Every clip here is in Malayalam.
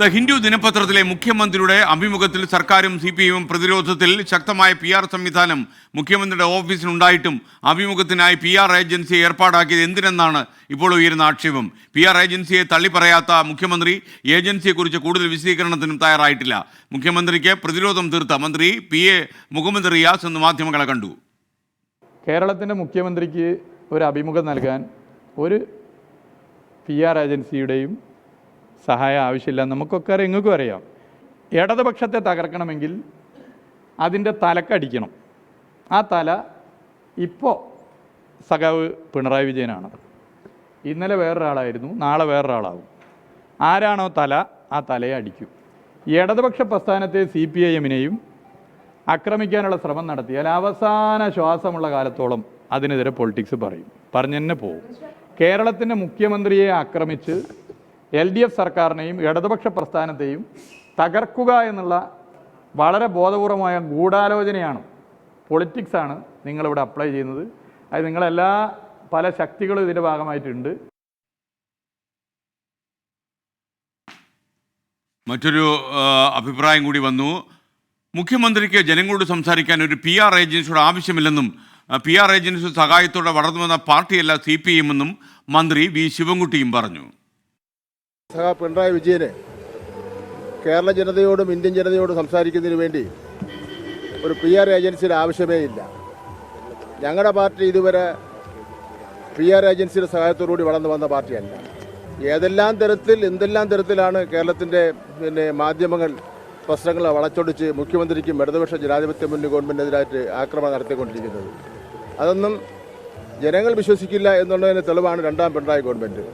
ദ ഹിന്ദു ദിനപത്രത്തിലെ മുഖ്യമന്ത്രിയുടെ അഭിമുഖത്തിൽ സർക്കാരും സി പി എമ്മും പ്രതിരോധത്തിൽ ശക്തമായ പി ആർ സംവിധാനം മുഖ്യമന്ത്രിയുടെ ഓഫീസിനുണ്ടായിട്ടും അഭിമുഖത്തിനായി പി ആർ ഏജൻസി ഏർപ്പാടാക്കിയത് എന്തിനെന്നാണ് ഇപ്പോൾ ഉയരുന്ന ആക്ഷേപം? പി ആർ ഏജൻസിയെ തള്ളിപ്പറയാത്ത മുഖ്യമന്ത്രി ഏജൻസിയെക്കുറിച്ച് കൂടുതൽ വിശദീകരണത്തിനും തയ്യാറായിട്ടില്ല. മുഖ്യമന്ത്രിക്ക് പ്രതിരോധം തീർത്ത മന്ത്രി പി എ മുഹമ്മദ് റിയാസ് എന്ന് മാധ്യമങ്ങളെ കണ്ടു. കേരളത്തിന്റെ മുഖ്യമന്ത്രിക്ക് ഒരു അഭിമുഖം നൽകാൻ ഒരു പി ആർ ഏജൻസിയുടെയും സഹായം ആവശ്യമില്ല. നമുക്കൊക്കെ അറിയാം നിങ്ങൾക്കും അറിയാം. ഇടതുപക്ഷത്തെ തകർക്കണമെങ്കിൽ അതിന്റെ തലക്കടിക്കണം ആ തല ഇപ്പോൾ സഖാവ് പിണറായി വിജയനാണ്. ഇന്നലെ വേറൊരാളായിരുന്നു നാളെ വേറൊരാളാവും. ആരാണോ തല ആ തലയെ അടിക്കും. ഇടതുപക്ഷ പ്രസ്ഥാനത്തെ സി പി ഐ എമ്മിനെയും ആക്രമിക്കാനുള്ള ശ്രമം നടത്തിയാൽ അവസാന ശ്വാസമുള്ള കാലത്തോളം അതിനെതിരെ പൊളിറ്റിക്സ് പറയും. പറഞ്ഞു തന്നെ പോവും. കേരളത്തിന്റെ മുഖ്യമന്ത്രിയെ ആക്രമിച്ച് എൽ ഡി എഫ് സർക്കാരിനെയും ഇടതുപക്ഷ പ്രസ്ഥാനത്തെയും തകർക്കുക എന്നുള്ള വളരെ ബോധപൂർവമായ ഗൂഢാലോചനയാണ് പൊളിറ്റിക്സാണ് നിങ്ങളിവിടെ അപ്ലൈ ചെയ്യുന്നത്. അത് നിങ്ങളെല്ലാ പല ശക്തികളും ഇതിന്റെ ഭാഗമായിട്ടുണ്ട്. മറ്റൊരു അഭിപ്രായം കൂടി വന്നു. മുഖ്യമന്ത്രിക്ക് ജനങ്ങളോട് സംസാരിക്കാൻ ഒരു പി ആർ ഏജൻസിയുടെ ആവശ്യമില്ലെന്നും പി ആർ ഏജൻസി സഹായത്തോടെ വളർന്നു വന്ന പാർട്ടിയല്ല സി പി എമ്മെന്നും മന്ത്രി വി. ശിവൻകുട്ടിയും പറഞ്ഞു. സഹ പിണറായി വിജയനെ കേരള ജനതയോടും ഇന്ത്യൻ ജനതയോടും സംസാരിക്കുന്നതിന് വേണ്ടി ഒരു പി ആർ ഏജൻസിയുടെ ആവശ്യമേ ഇല്ല. ഞങ്ങളുടെ പാർട്ടി ഇതുവരെ പി ആർ ഏജൻസിയുടെ സഹായത്തോടുകൂടി വളർന്നു വന്ന പാർട്ടിയല്ല. ഏതെല്ലാം തരത്തിൽ എന്തെല്ലാം തരത്തിലാണ് കേരളത്തിന്റെ പിന്നെ മാധ്യമങ്ങൾ പ്രശ്നങ്ങളെ വളച്ചൊടിച്ച് മുഖ്യമന്ത്രിക്കും ഇടതുപക്ഷ ജനാധിപത്യ മുന്നണി ഗവൺമെന്റിനെതിരായിട്ട് ആക്രമണം നടത്തിക്കൊണ്ടിരിക്കുന്നത്. അതൊന്നും ജനങ്ങൾ വിശ്വസിക്കില്ല എന്നുള്ളതിന് തെളിവാണ് രണ്ടാം പിണറായി ഗവൺമെന്റ്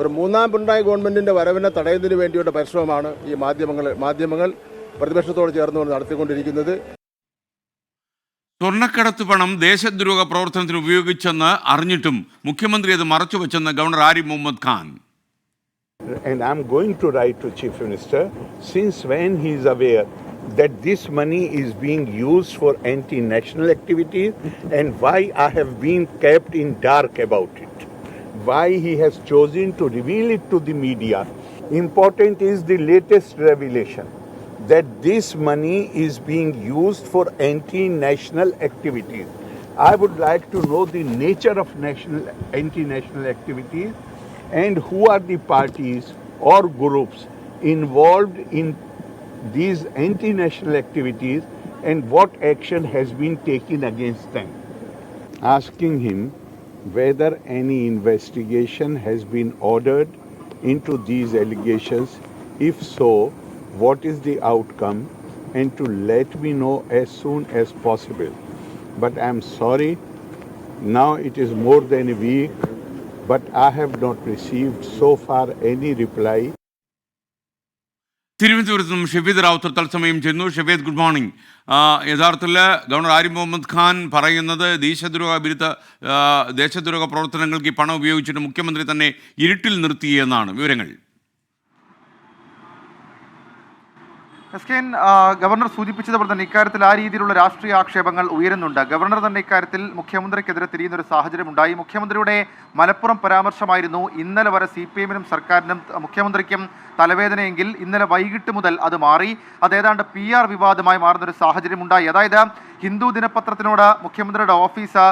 ഒരു മൂന്നാം പിണറായി ഗവൺമെന്റിന്റെ വരവിനെ തടയുന്നതിന് വേണ്ടിയുള്ള പരിശ്രമമാണ് ഈ മാധ്യമങ്ങൾ മാധ്യമങ്ങൾ പ്രതിപക്ഷത്തോട് ചേർന്നുകൊണ്ട് നടത്തിക്കൊണ്ടിരിക്കുന്നത് സ്വർണക്കടത്ത് പണം ദേശദ്രോഹ പ്രവർത്തനത്തിന് ഉപയോഗിച്ചെന്ന് അറിഞ്ഞിട്ടും മുഖ്യമന്ത്രി അത് മറച്ചുവെച്ചെന്ന് governor Arif Mohammad Khan and I'm going to write to Chief Minister since when he is aware that this money is being used for anti national activities and why I have been kept in dark about it. Why he has chosen to reveal it to the media. Important is the latest revelation that this money is being used for anti national activities. I would like to know the nature of national anti national activities and who are the parties or groups involved in these anti national activities and what action has been taken against them. Asking him whether any investigation has been ordered into these allegations, if so, what is the outcome, and to let me know as soon as possible. But I'm sorry, now it is more than a week but I have not received so far any reply. തിരുവനന്തപുരത്ത് നിന്നും ഷെഫീദ് റാവുത്തർ തത്സമയം ചെന്നു. ഷെഫീദ് ഗുഡ് മോർണിംഗ് യഥാർത്ഥത്തിൽ ഗവർണർ ആരിഫ് മുഹമ്മദ് ഖാൻ പറയുന്നത് ദേശദ്രോഹ വിരുദ്ധ ദേശദ്രോഹ പ്രവർത്തനങ്ങൾക്ക് ഈ പണം ഉപയോഗിച്ചിട്ട് മുഖ്യമന്ത്രി തന്നെ ഇരുട്ടിൽ നിർത്തി എന്നാണ് വിവരങ്ങൾ. എസ് കെ ഗവർണർ സൂചിപ്പിച്ചതുപോലെ തന്നെ ഇക്കാര്യത്തിൽ ആ രീതിയിലുള്ള രാഷ്ട്രീയ ആക്ഷേപങ്ങൾ ഉയരുന്നുണ്ട്. ഗവർണർ തന്നെ ഇക്കാര്യത്തിൽ മുഖ്യമന്ത്രിക്കെതിരെ തിരിയുന്ന ഒരു സാഹചര്യം ഉണ്ടായി മുഖ്യമന്ത്രിയുടെ മലപ്പുറം പരാമർശമായിരുന്നു. ഇന്നലെ വരെ സി പി എമ്മിനും സർക്കാരിനും തലവേദനയും തലവേദനയെങ്കിൽ ഇന്നലെ വൈകിട്ട് മുതൽ അത് മാറി. അത് ഏതാണ്ട് പി ആർ വിവാദമായി മാറുന്ന ഒരു സാഹചര്യം ഉണ്ടായി അതായത് ഹിന്ദു ദിനപത്രത്തിനോട് മുഖ്യമന്ത്രിയുടെ ഓഫീസ്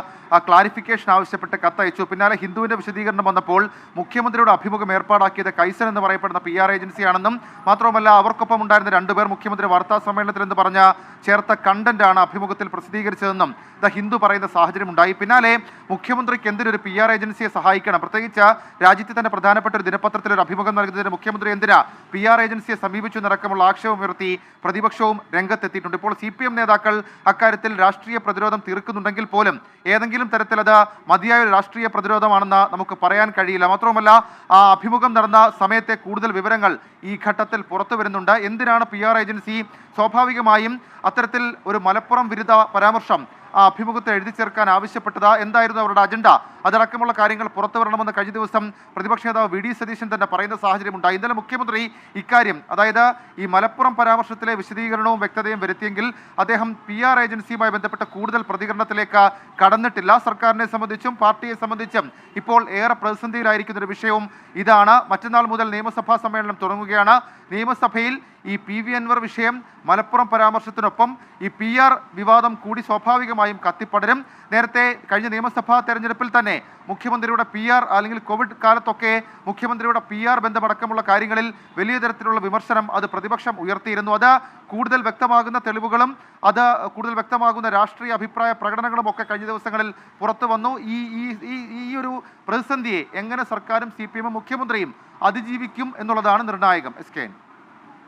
ക്ലാരിഫിക്കേഷൻ ആവശ്യപ്പെട്ട് കത്തയച്ചു. പിന്നാലെ ഹിന്ദുവിന്റെ വിശദീകരണം വന്നപ്പോൾ മുഖ്യമന്ത്രിയുടെ അഭിമുഖം ഏർപ്പാടാക്കിയത് കൈസൻ എന്ന് പറയപ്പെടുന്ന പി ആർ ഏജൻസിയാണെന്നും മാത്രമല്ല അവർക്കൊപ്പം ഉണ്ടായിരുന്ന രണ്ടുപേർ മുഖ്യമന്ത്രി വാർത്താ സമ്മേളനത്തിൽ എന്ന് പറഞ്ഞ ചേർത്ത കണ്ടന്റ് ആണ് അഭിമുഖത്തിൽ പ്രസിദ്ധീകരിച്ചതെന്നും ദ ഹിന്ദു പറയുന്ന സാഹചര്യം ഉണ്ടായി പിന്നാലെ മുഖ്യമന്ത്രിക്ക് എന്തിനൊരു പി ആർ ഏജൻസിയെ സഹായിക്കണം? പ്രത്യേകിച്ച് രാജ്യത്തെ തന്നെ പ്രധാനപ്പെട്ട ഒരു ദിനപത്രത്തിൽ ഒരു അഭിമുഖം നൽകുന്നതിന് മുഖ്യമന്ത്രി എന്തിനാ പി ആർ ഏജൻസിയെ സമീപിച്ചു എന്നടക്കമുള്ള ആക്ഷേപമുയർത്തി പ്രതിപക്ഷവും രംഗത്തെത്തിയിട്ടുണ്ട്. ഇപ്പോൾ സി പി എം നേതാക്കൾ അക്കാര്യത്തിൽ രാഷ്ട്രീയ പ്രതിരോധം തീർക്കുന്നുണ്ടെങ്കിൽ പോലും ഏതെങ്കിലും തരത്തിൽ അത് മതിയായ രാഷ്ട്രീയ പ്രതിരോധമാണെന്ന് നമുക്ക് പറയാൻ കഴിയില്ല. മാത്രവുമല്ല ആ അഭിമുഖം നടന്ന സമയത്തെ കൂടുതൽ വിവരങ്ങൾ ഈ ഘട്ടത്തിൽ പുറത്തു വരുന്നുണ്ട്. എന്തിനാണ് പി ആർ ഏജൻസി സ്വാഭാവികമായും അത്തരത്തിൽ ഒരു മലപ്പുറം വിരുദ്ധ പരാമർശം അഭിമുഖത്തെ എഴുതി ചേർക്കാൻ ആവശ്യപ്പെട്ടത് എന്തായിരുന്നു അവരുടെ അജണ്ട? അതടക്കമുള്ള കാര്യങ്ങൾ പുറത്തു വരണമെന്ന് കഴിഞ്ഞ ദിവസം പ്രതിപക്ഷ നേതാവ് വി. ഡി. സതീശൻ തന്നെ പറയുന്ന സാഹചര്യമുണ്ടായി. ഇന്നലെ മുഖ്യമന്ത്രി ഇക്കാര്യം അതായത് ഈ മലപ്പുറം പരാമർശത്തിലെ വിശദീകരണവും വ്യക്തതയും വരുത്തിയെങ്കിൽ അദ്ദേഹം പി. ആർ. ഏജൻസിയുമായി ബന്ധപ്പെട്ട കൂടുതൽ പ്രതികരണത്തിലേക്ക് കടന്നിട്ടില്ല. സർക്കാരിനെ സംബന്ധിച്ചും പാർട്ടിയെ സംബന്ധിച്ചും ഇപ്പോൾ ഏറെ പ്രതിസന്ധിയിലായിരിക്കുന്ന ഒരു വിഷയവും ഇതാണ്. മറ്റന്നാൾ മുതൽ നിയമസഭാ സമ്മേളനം തുടങ്ങുകയാണ്. നിയമസഭയിൽ ഈ പി വി അൻവർ വിഷയം മലപ്പുറം പരാമർശത്തിനൊപ്പം ഈ പി ആർ വിവാദം കൂടി സ്വാഭാവികമായും കത്തിപ്പടരും. നേരത്തെ കഴിഞ്ഞ നിയമസഭാ തെരഞ്ഞെടുപ്പിൽ തന്നെ മുഖ്യമന്ത്രിയുടെ പി ആർ അല്ലെങ്കിൽ കോവിഡ് കാലത്തൊക്കെ മുഖ്യമന്ത്രിയുടെ പി ആർ ബന്ധമടക്കമുള്ള കാര്യങ്ങളിൽ വലിയ തരത്തിലുള്ള വിമർശനം അത് പ്രതിപക്ഷം ഉയർത്തിയിരുന്നു. അത് കൂടുതൽ വ്യക്തമാകുന്ന തെളിവുകളും അത് കൂടുതൽ വ്യക്തമാകുന്ന രാഷ്ട്രീയ അഭിപ്രായ പ്രകടനങ്ങളും ഒക്കെ കഴിഞ്ഞ ദിവസങ്ങളിൽ പുറത്തു വന്നു. ഈ ഈ ഈ- ഒരു പ്രതിസന്ധിയെ എങ്ങനെ സർക്കാരും സി പി എമ്മും മുഖ്യമന്ത്രിയും അതിജീവിക്കും എന്നുള്ളതാണ് നിർണായകം. എസ് കെ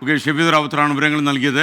ഓക്കെ ഷെഫീദ് റാവുത്തറാണ് വിവരങ്ങൾ നൽകിയത്.